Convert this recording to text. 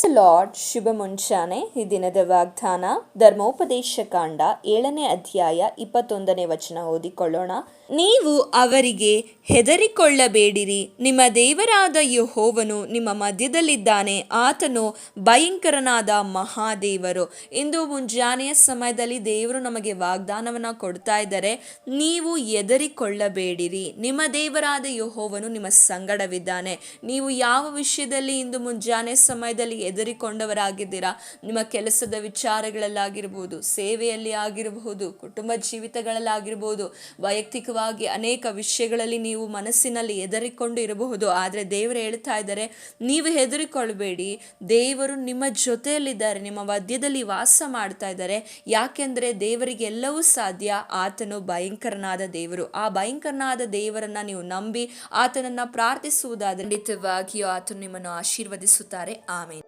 Price lord ಶುಭ ಮುಂಚಾನೆ ಈ ದಿನದ ವಾಗ್ದಾನ ಧರ್ಮೋಪದೇಶ ಕಾಂಡ ಏಳನೇ ಅಧ್ಯಾಯ ಇಪ್ಪತ್ತೊಂದನೇ ವಚನ ಓದಿಕೊಳ್ಳೋಣ. ನೀವು ಅವರಿಗೆ ಹೆದರಿಕೊಳ್ಳಬೇಡಿರಿ. ನಿಮ್ಮ ದೇವರಾದ ಯಹೋವನು ನಿಮ್ಮ ಮಧ್ಯದಲ್ಲಿದ್ದಾನೆ. ಆತನು ಭಯಂಕರನಾದ ಮಹಾದೇವರು. ಇಂದು ಮುಂಜಾನೆಯ ಸಮಯದಲ್ಲಿ ದೇವರು ನಮಗೆ ವಾಗ್ದಾನವನ್ನು ಕೊಡ್ತಾ ಇದ್ದಾರೆ. ನೀವು ಹೆದರಿಕೊಳ್ಳಬೇಡಿರಿ. ನಿಮ್ಮ ದೇವರಾದ ಯಹೋವನು ನಿಮ್ಮ ಸಂಗಡವಿದ್ದಾನೆ. ನೀವು ಯಾವ ವಿಷಯದಲ್ಲಿ ಇಂದು ಮುಂಜಾನೆ ಸಮಯದಲ್ಲಿ ಹೆದರಿಕೊಂಡವರಾಗಿದ್ದೀರಾ ನಿಮ್ಮ ಕೆಲಸದ ವಿಚಾರಗಳಲ್ಲಾಗಿರ್ಬೋದು, ಸೇವೆಯಲ್ಲಿ ಆಗಿರಬಹುದು, ಕುಟುಂಬ ಜೀವಿತಗಳಲ್ಲಾಗಿರ್ಬೋದು, ವೈಯಕ್ತಿಕವಾಗಿ ಅನೇಕ ವಿಷಯಗಳಲ್ಲಿ ನೀವು ಮನಸ್ಸಿನಲ್ಲಿ ಹೆದರಿಕೊಂಡು ಇರಬಹುದು. ಆದರೆ ದೇವರು ಹೇಳ್ತಾ ಇದ್ದಾರೆ, ನೀವು ಹೆದರಿಕೊಳ್ಬೇಡಿ ದೇವರು ನಿಮ್ಮ ಜೊತೆಯಲ್ಲಿದ್ದಾರೆ, ನಿಮ್ಮ ಮಧ್ಯದಲ್ಲಿ ವಾಸ ಮಾಡ್ತಾ ಇದ್ದಾರೆ. ಯಾಕೆಂದರೆ ದೇವರಿಗೆ ಎಲ್ಲವೂ ಸಾಧ್ಯ. ಆತನು ಭಯಂಕರನಾದ ದೇವರು. ಆ ಭಯಂಕರನಾದ ದೇವರನ್ನ ನೀವು ನಂಬಿ ಆತನನ್ನ ಪ್ರಾರ್ಥಿಸುವುದಾದರೆ ಖಂಡಿತವಾಗಿಯೂ ಆತನು ನಿಮ್ಮನ್ನು ಆಶೀರ್ವದಿಸುತ್ತಾರೆ. ಆಮೇಲೆ